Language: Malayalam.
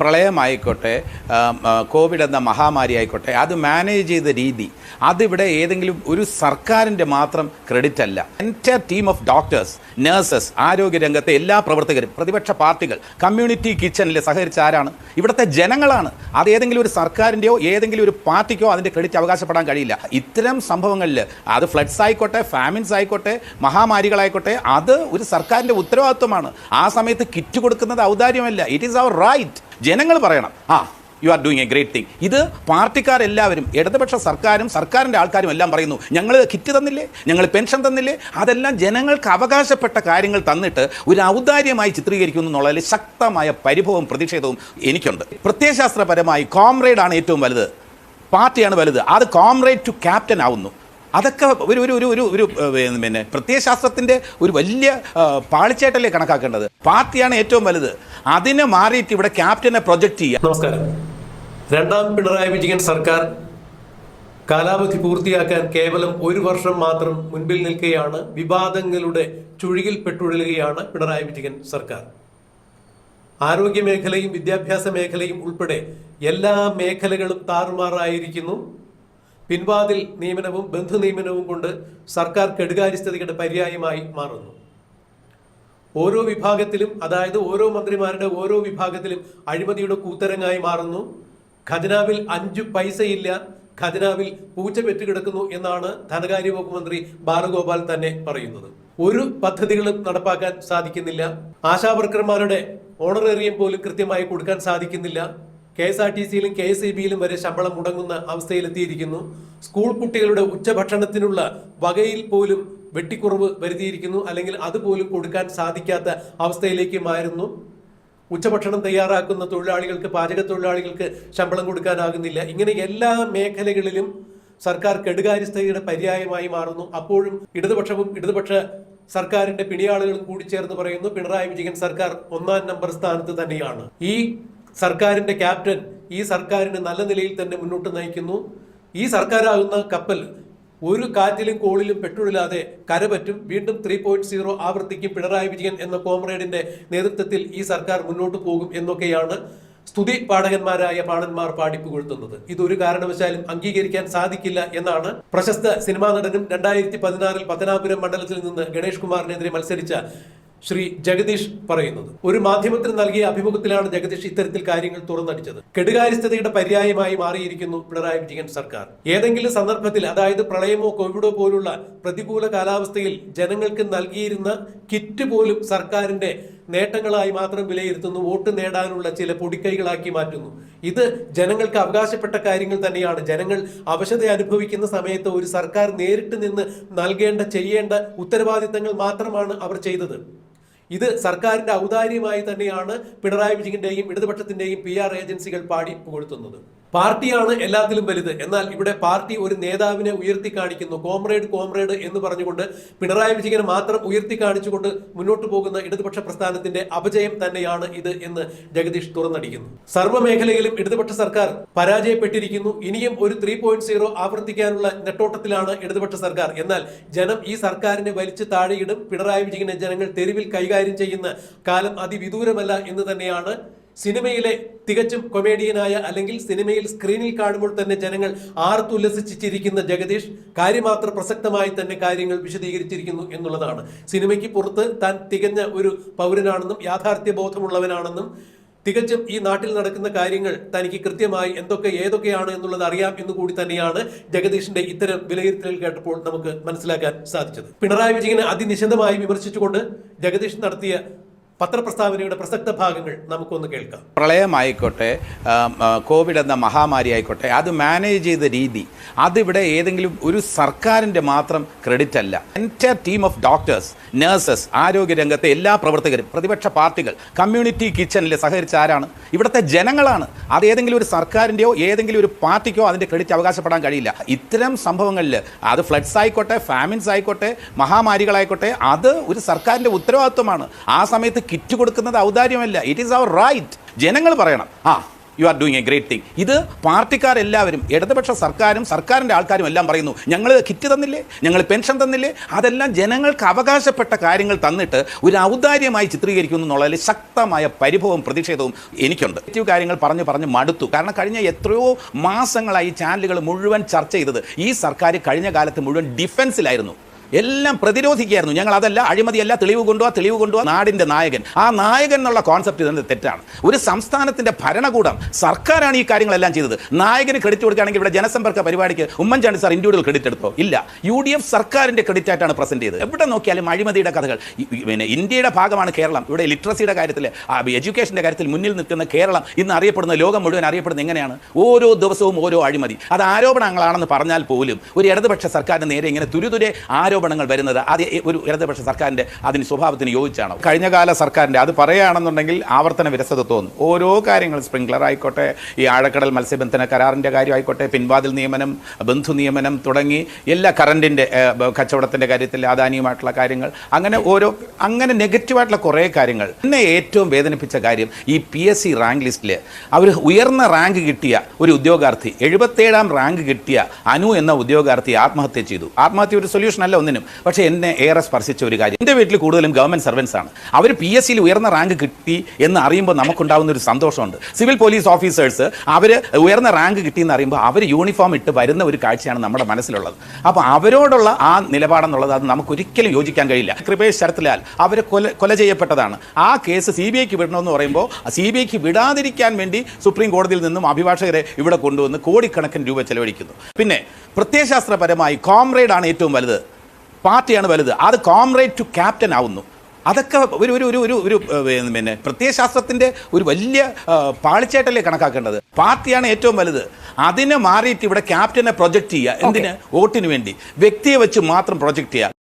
പ്രളയമായിക്കോട്ടെ കോവിഡ് എന്ന മഹാമാരി ആയിക്കോട്ടെ അത് മാനേജ് ചെയ്ത രീതി അതിവിടെ ഏതെങ്കിലും ഒരു സർക്കാരിന്റെ മാത്രം ക്രെഡിറ്റ് അല്ല. എന്റെ ടീം ഓഫ് ഡോക്ടേഴ്സ് നഴ്സസ് ആരോഗ്യരംഗത്തെ എല്ലാ പ്രവർത്തകരും പ്രതിപക്ഷ പാർട്ടികൾ കമ്മ്യൂണിറ്റി കിച്ചണിൽ സഹകരിച്ച ആരാണ്? ഇവിടുത്തെ ജനങ്ങളാണ്. അത് ഏതെങ്കിലും ഒരു സർക്കാരിന്റെയോ ഏതെങ്കിലും ഒരു പാർട്ടിക്കോ അതിന്റെ ക്രെഡിറ്റ് അവകാശപ്പെടാൻ കഴിയില്ല. ഇത്തരം സംഭവങ്ങളിൽ അത് ഫ്ലഡ്സ് ആയിക്കോട്ടെ ഫാമിൻസ് ആയിക്കോട്ടെ മഹാമാരികളായിക്കോട്ടെ അത് ഒരു സർക്കാരിന്റെ ഉത്തരവാദിത്വമാണ്. ആ സമയത്ത് കിറ്റ് കൊടുക്കുന്നത് ഔദാര്യമല്ല. ഇറ്റ് ഈസ് അവർ റൈറ്റ് ജനങ്ങൾ പറയണം ആ you are doing a great thing ഇത് പാർട്ടിക്കാരെല്ലാവരും ഇടതുപക്ഷ സർക്കാരും സർക്കാരിന്റെ ആൾക്കാരും എല്ലാം പറയുന്നു ഞങ്ങൾ കിറ്റ് തന്നില്ലേ? ഞങ്ങൾ പെൻഷൻ തന്നില്ലേ? അതെല്ലാം ജനങ്ങൾക്ക് അവകാശപ്പെട്ട കാര്യങ്ങൾ തന്നിട്ട് ഒരു ഔദാര്യമായി ചിത്രീകരിക്കുന്നു എന്നുള്ളതിൽ ശക്തമായ പരിഭവവും പ്രതിഷേധവും എനിക്കുണ്ട്. പ്രത്യയശാസ്ത്രപരമായി കോംറേഡാണ് ഏറ്റവും വലുത്. പാർട്ടിയാണ് വലുത്. അത് കോംറേഡ് ടു ക്യാപ്റ്റൻ ആവുന്നു. അതൊക്കെ ഒരു ഒരു ഒരു ഒരു ഒരു പിന്നെ പ്രത്യയശാസ്ത്രത്തിന്റെ ഒരു വലിയ പാളിച്ചേട്ടല്ലേ കണക്കാക്കേണ്ടത്? പാർട്ടിയാണ് ഏറ്റവും വലുത്. അതിനെ മാറിയിട്ട് ഇവിടെ ക്യാപ്റ്റനെ പ്രൊജക്റ്റ് ചെയ്യുക. നമസ്കാരം. രണ്ടാം പിണറായി വിജയൻ സർക്കാർ കാലാവധി പൂർത്തിയാക്കാൻ കേവലം ഒരു വർഷം മാത്രം മുൻപിൽ നിൽക്കുകയാണ് വിവാദങ്ങളുടെ ചുഴിയിൽ പെട്ടുഴലുകയാണ് പിണറായി വിജയൻ സർക്കാർ. ആരോഗ്യ മേഖലയും വിദ്യാഭ്യാസ മേഖലയും ഉൾപ്പെടെ എല്ലാ മേഖലകളും താറുമാറായിരിക്കുന്നു. പിൻവാതിൽ നിയമനവും ബന്ധു നിയമനവും കൊണ്ട് സർക്കാർ കെടുകാര്യസ്ഥതയുടെ പര്യായമായി മാറുന്നു. ഓരോ വിഭാഗത്തിലും അതായത് ഓരോ മന്ത്രിമാരുടെ ഓരോ വിഭാഗത്തിലും അഴിമതിയുടെ കൂത്തരങ്ങായി മാറുന്നു. ഖജനാവിൽ അഞ്ചു പൈസയില്ല ഖജനാവിൽ പൂച്ച പെറ്റുകിടക്കുന്നു എന്നാണ് ധനകാര്യ വകുപ്പ് മന്ത്രി ബാലഗോപാൽ തന്നെ പറയുന്നത്. ഒരു പദ്ധതികളും നടപ്പാക്കാൻ സാധിക്കുന്നില്ല. ആശാവർക്കർമാരുടെ ഓണറേറിയം പോലും കൃത്യമായി കൊടുക്കാൻ സാധിക്കുന്നില്ല. കെ എസ് ആർ ടി സിയിലും കെ എസ് ഇ ബിയിലും വരെ ശമ്പളം മുടങ്ങുന്ന അവസ്ഥയിലെത്തിയിരിക്കുന്നു. സ്കൂൾ കുട്ടികളുടെ ഉച്ചഭക്ഷണത്തിനുള്ള വകയിൽ പോലും വെട്ടിക്കുറവ് വരുത്തിയിരിക്കുന്നു. അല്ലെങ്കിൽ അതുപോലും കൊടുക്കാൻ സാധിക്കാത്ത അവസ്ഥയിലേക്ക് മാറുന്നു. ഉച്ചഭക്ഷണം തയ്യാറാക്കുന്ന തൊഴിലാളികൾക്ക് പാചക തൊഴിലാളികൾക്ക് ശമ്പളം കൊടുക്കാനാകുന്നില്ല. ഇങ്ങനെ എല്ലാ മേഖലകളിലും സർക്കാർ കെടുകാര്യസ്ഥതയുടെ പര്യായമായി മാറുന്നു. അപ്പോഴും ഇടതുപക്ഷവും ഇടതുപക്ഷ സർക്കാരിന്റെ പിണിയാളുകളും കൂടി ചേർന്ന് പറയുന്നു പിണറായി വിജയൻ സർക്കാർ ഒന്നാം നമ്പർ സ്ഥാനത്ത് തന്നെയാണ്. ഈ സർക്കാരിന്റെ ക്യാപ്റ്റൻ ഈ സർക്കാരിനെ നല്ല നിലയിൽ തന്നെ മുന്നോട്ട് നയിക്കുന്നു. ഈ സർക്കാരാകുന്ന കപ്പൽ ഒരു കാറ്റിലും കോളിലും പെട്ടുഴലാതെ കരപറ്റും. വീണ്ടും ത്രീ പോയിന്റ് സീറോ ആവർത്തിക്കും പിണറായി വിജയൻ എന്ന കോമ്രേഡിന്റെ നേതൃത്വത്തിൽ ഈ സർക്കാർ മുന്നോട്ട് പോകും എന്നൊക്കെയാണ് സ്തുതി പാഠകന്മാരായ പാണന്മാർ പാടിപ്പുകൊഴുത്തുന്നത് ഇതൊരു കാരണവശാലും അംഗീകരിക്കാൻ സാധിക്കില്ല എന്നാണ് പ്രശസ്ത സിനിമാ നടനും രണ്ടായിരത്തി പതിനാറിൽ പത്തനാപുരം മണ്ഡലത്തിൽ നിന്ന് ഗണേഷ് കുമാറിനെതിരെ മത്സരിച്ച ശ്രീ ജഗദീഷ് പറയുന്നത്. ഒരു മാധ്യമത്തിന് നൽകിയ അഭിമുഖത്തിലാണ് ജഗദീഷ് ഇത്തരത്തിൽ കാര്യങ്ങൾ തുറന്നടിച്ചത്. കെടുകാര്യസ്ഥതയുടെ പര്യായമായി മാറിയിരിക്കുന്നു പിണറായി വിജയൻ സർക്കാർ. ഏതെങ്കിലും സന്ദർഭത്തിൽ അതായത് പ്രളയമോ കോവിഡോ പോലുള്ള പ്രതികൂല കാലാവസ്ഥയിൽ ജനങ്ങൾക്ക് നൽകിയിരുന്ന കിറ്റ് പോലും സർക്കാരിന്റെ നേട്ടങ്ങളായി മാത്രം വിലയിരുത്തുന്നു. വോട്ട് നേടാനുള്ള ചില പൊടിക്കൈകളാക്കി മാറ്റുന്നു. ഇത് ജനങ്ങൾക്ക് അവകാശപ്പെട്ട കാര്യങ്ങൾ തന്നെയാണ്. ജനങ്ങൾ അവശത അനുഭവിക്കുന്ന സമയത്ത് ഒരു സർക്കാർ നേരിട്ട് നിന്ന് നൽകേണ്ട ചെയ്യേണ്ട ഉത്തരവാദിത്തങ്ങൾ മാത്രമാണ് അവർ ചെയ്തത്. ഇത് സർക്കാരിന്റെ ഔദാര്യമായി തന്നെയാണ് പിണറായി വിജയന്റെയും ഇടതുപക്ഷത്തിന്റെയും പി ആർ ഏജൻസികൾ പാടി പുകഴ്ത്തുന്നത്. പാർട്ടിയാണ് എല്ലാത്തിലും വലുത്. എന്നാൽ ഇവിടെ പാർട്ടി ഒരു നേതാവിനെ ഉയർത്തി കാണിക്കുന്നു. കോമ്രേഡ് കോമ്രേഡ് എന്ന് പറഞ്ഞുകൊണ്ട് പിണറായി വിജയനെ മാത്രം ഉയർത്തി കാണിച്ചുകൊണ്ട് മുന്നോട്ട് പോകുന്ന ഇടതുപക്ഷ പ്രസ്ഥാനത്തിന്റെ അപജയം തന്നെയാണ് ഇത് എന്ന് ജഗദീഷ് തുറന്നടിക്കുന്നു. സർവമേഖലയിലും ഇടതുപക്ഷ സർക്കാർ പരാജയപ്പെട്ടിരിക്കുന്നു. ഇനിയും ഒരു ത്രീ പോയിന്റ് സീറോ ആവർത്തിക്കാനുള്ള നെട്ടോട്ടത്തിലാണ് ഇടതുപക്ഷ സർക്കാർ. എന്നാൽ ജനം ഈ സർക്കാരിനെ വലിച്ചു താഴെയിടും. പിണറായി വിജയനെ ജനങ്ങൾ തെരുവിൽ കൈകാര്യം ചെയ്യുന്ന കാലം അതിവിദൂരമല്ല എന്ന് തന്നെയാണ് സിനിമയിലെ തികച്ചും കൊമേഡിയനായ അല്ലെങ്കിൽ സിനിമയിൽ സ്ക്രീനിൽ കാണുമ്പോൾ തന്നെ ജനങ്ങൾ ആർത്തുല്ലസിച്ചിരിക്കുന്ന ജഗദീഷ് കാര്യമാത്ര പ്രസക്തമായി തന്നെ കാര്യങ്ങൾ വിശദീകരിച്ചിരിക്കുന്നു എന്നുള്ളതാണ്. സിനിമയ്ക്ക് പുറത്ത് താൻ തികഞ്ഞ ഒരു പൗരനാണെന്നും യാഥാർത്ഥ്യ ബോധമുള്ളവനാണെന്നും തികച്ചും ഈ നാട്ടിൽ നടക്കുന്ന കാര്യങ്ങൾ തനിക്ക് കൃത്യമായി എന്തൊക്കെ ഏതൊക്കെയാണ് എന്നുള്ളത് അറിയാം എന്ന് കൂടി തന്നെയാണ് ജഗദീഷിന്റെ ഇത്തരം വിലയിരുത്തലുകൾ കേട്ടപ്പോൾ നമുക്ക് മനസ്സിലാക്കാൻ സാധിച്ചത്. പിണറായി വിജയനെ അതിനിശിതമായി വിമർശിച്ചുകൊണ്ട് ജഗദീഷ് നടത്തിയ പത്രപ്രസ്താവനയുടെ പ്രസക്ത ഭാഗങ്ങൾ നമുക്കൊന്ന് കേൾക്കാം. പ്രളയമായിക്കോട്ടെ കോവിഡ് എന്ന മഹാമാരി ആയിക്കോട്ടെ അത് മാനേജ് ചെയ്ത രീതി അതിവിടെ ഏതെങ്കിലും ഒരു സർക്കാരിന്റെ മാത്രം ക്രെഡിറ്റ് അല്ല. എന്റെ ടീം ഓഫ് ഡോക്ടേഴ്സ് നഴ്സസ് ആരോഗ്യരംഗത്തെ എല്ലാ പ്രവർത്തകരും പ്രതിപക്ഷ പാർട്ടികൾ കമ്മ്യൂണിറ്റി കിച്ചണിൽ സഹകരിച്ച ആരാണ്? ഇവിടുത്തെ ജനങ്ങളാണ്. അത് ഏതെങ്കിലും ഒരു സർക്കാരിന്റെയോ ഏതെങ്കിലും ഒരു പാർട്ടിക്കോ അതിന്റെ ക്രെഡിറ്റ് അവകാശപ്പെടാൻ കഴിയില്ല. ഇത്തരം സംഭവങ്ങളിൽ അത് ഫ്ലഡ്സ് ആയിക്കോട്ടെ ഫാമിൻസ് ആയിക്കോട്ടെ മഹാമാരികളായിക്കോട്ടെ അത് ഒരു സർക്കാരിന്റെ ഉത്തരവാദിത്വമാണ്. ആ സമയത്ത് കിറ്റ് കൊടുക്കുന്നത് ഔദാര്യമല്ല. ഇറ്റ് ഈസ് അവർ റൈറ്റ് ജനങ്ങൾ പറയണം. ആ you are doing a great thing ഇത് പാർട്ടിക്കാരെല്ലാവരും ഇടതുപക്ഷ സർക്കാരും സർക്കാരിന്റെ ആൾക്കാരും എല്ലാം പറയുന്നു. ഞങ്ങൾ കിറ്റ് തന്നില്ലേ? ഞങ്ങൾ പെൻഷൻ തന്നില്ലേ? അതെല്ലാം ജനങ്ങൾക്ക് അവകാശപ്പെട്ട കാര്യങ്ങൾ തന്നിട്ട് ഒരു ഔദാര്യമായി ചിത്രീകരിക്കുന്നു എന്നുള്ളതിൽ ശക്തമായ പരിഭവവും പ്രതിഷേധവും എനിക്കുണ്ട്. നെഗറ്റീവ് കാര്യങ്ങൾ പറഞ്ഞ് പറഞ്ഞ് മടുത്തു. കാരണം കഴിഞ്ഞ എത്രയോ മാസങ്ങളായി ചാനലുകൾ മുഴുവൻ ചർച്ച ചെയ്തത് ഈ സർക്കാർ കഴിഞ്ഞ കാലത്ത് മുഴുവൻ ഡിഫൻസിലായിരുന്നു എല്ലാം പ്രതിരോധിക്കുകയായിരുന്നു. ഞങ്ങൾ അതല്ല അഴിമതിയല്ല തെളിവ് കൊണ്ടുപോവാ തെളിവ് കൊണ്ടുപോവാ നാടിന്റെ നായകൻ. ആ നായകൻ എന്നുള്ള കോൺസെപ്റ്റ് തന്നെ തെറ്റാണ്? ഒരു സംസ്ഥാനത്തിന്റെ ഭരണകൂടം സർക്കാരാണ് ഈ കാര്യങ്ങളെല്ലാം ചെയ്തത്. നായകന് ക്രെഡിറ്റ് കൊടുക്കുകയാണെങ്കിൽ ഇവിടെ ജനസമ്പർക്ക പരിപാടിക്ക് ഉമ്മൻചാണ്ടി സാർ ഇൻഡിവിജ്വൽ ക്രെഡിറ്റ് എടുത്തോ? ഇല്ല. യു ഡി എഫ് സർക്കാരിന്റെ ക്രെഡിറ്റ് ആയിട്ടാണ് പ്രസന്റ് ചെയ്തത്. എവിടെ നോക്കിയാലും അഴിമതിയുടെ കഥകൾ. പിന്നെ ഇന്ത്യയുടെ ഭാഗമാണ് കേരളം. ഇവിടെ ലിറ്ററസിയുടെ കാര്യത്തിൽ എഡ്യൂക്കേഷന്റെ കാര്യത്തിൽ മുന്നിൽ നിൽക്കുന്ന കേരളം ഇന്ന് അറിയപ്പെടുന്ന ലോകം മുഴുവൻ അറിയപ്പെടുന്ന എങ്ങനെയാണ്? ഓരോ ദിവസവും ഓരോ അഴിമതി. അത് ആരോപണങ്ങളാണെന്ന് പറഞ്ഞാൽ പോലും ഒരു ഇടതുപക്ഷ സർക്കാരിന് നേരെ ഇങ്ങനെ തുരുതുരെ ആരോപണങ്ങൾ വരുന്നത് അത് ഒരു ഇടതുപക്ഷ സർക്കാരിന്റെ അതിന് സ്വഭാവത്തിന് യോജിച്ചാണ്? കഴിഞ്ഞകാല സർക്കാരിന്റെ അത് പറയുകയാണെന്നുണ്ടെങ്കിൽ ആവർത്തന വിരസത തോന്നും. ഓരോ കാര്യങ്ങൾ സ്പ്രിംഗ്ലർ ആയിക്കോട്ടെ ഈ ആഴക്കടൽ മത്സ്യബന്ധന കരാറിന്റെ കാര്യം ആയിക്കോട്ടെ പിൻവാതിൽ നിയമനം ബന്ധു നിയമനം തുടങ്ങി എല്ലാ കറണ്ടിന്റെ കച്ചവടത്തിന്റെ കാര്യത്തിൽ ആദാനിയുമായിട്ടുള്ള കാര്യങ്ങൾ അങ്ങനെ ഓരോ അങ്ങനെ നെഗറ്റീവായിട്ടുള്ള കുറേ കാര്യങ്ങൾ. എന്നെ ഏറ്റവും വേദനിപ്പിച്ച കാര്യം ഈ പി എസ് സി റാങ്ക് ലിസ്റ്റിൽ അവർ ഉയർന്ന റാങ്ക് കിട്ടിയ ഒരു ഉദ്യോഗാർത്ഥി എഴുപത്തേഴാം റാങ്ക് കിട്ടിയ അനു എന്ന ഉദ്യോഗാർത്ഥി ആത്മഹത്യ ചെയ്തു. ആത്മഹത്യ ഒരു സൊല്യൂഷൻ അല്ല ഒന്നിനും. പക്ഷേ എന്നെ ഏറെ സ്പർശിച്ച ഒരു കാര്യം. എന്റെ വീട്ടിൽ കൂടുതലും ഗവൺമെന്റ് സർവൻസ് ആണ്. അവർ പി എസ് സിയിൽ ഉയർന്ന റാങ്ക് കിട്ടി എന്ന് അറിയുമ്പോൾ നമുക്കുണ്ടാകുന്ന ഒരു സന്തോഷമുണ്ട്. സിവിൽ പോലീസ് ഓഫീസേഴ്സ് അവർ ഉയർന്ന റാങ്ക് കിട്ടി എന്ന് അറിയുമ്പോൾ അവർ യൂണിഫോം ഇട്ട് വരുന്ന ഒരു കാഴ്ചയാണ് നമ്മുടെ മനസ്സിലുള്ളത്. അപ്പോൾ അവരോടുള്ള ആ നിലപാടെന്നുള്ളത് അത് നമുക്കൊരിക്കലും യോജിക്കാൻ കഴിയില്ല. കൃപേഷ് ശരത്ലാൽ അവർ കൊല കൊല ചെയ്യപ്പെട്ടതാണ്. ആ കേസ് സി ബി ഐക്ക് വിടണമെന്ന് പറയുമ്പോൾ സി ബി ഐക്ക് വിടാതിരിക്കാൻ വേണ്ടി സുപ്രീം കോടതിയിൽ നിന്നും അഭിഭാഷകരെ ഇവിടെ കൊണ്ടുവന്ന് കോടിക്കണക്കിന് രൂപ ചെലവഴിക്കുന്നു. പിന്നെ പ്രത്യയശാസ്ത്രപരമായി കോംറേഡാണ് ഏറ്റവും വലുത്. പാർട്ടിയാണ് വലുത്. അത് കോംറേഡ് ടു ക്യാപ്റ്റൻ ആവുന്നു. അതൊക്കെ ഒരു ഒരു ഒരു ഒരു ഒരു പിന്നെ പ്രത്യയശാസ്ത്രത്തിന്റെ ഒരു വലിയ പാളിച്ചേട്ടല്ലേ കണക്കാക്കേണ്ടത്. പാർട്ടിയാണ് ഏറ്റവും വലുത്. അതിനെ മാറിയിട്ട് ഇവിടെ ക്യാപ്റ്റനെ പ്രൊജക്റ്റ് ചെയ്യുക. എന്തിന്? വോട്ടിന് വേണ്ടി. വ്യക്തിയെ വെച്ച് മാത്രം പ്രൊജക്റ്റ് ചെയ്യുക.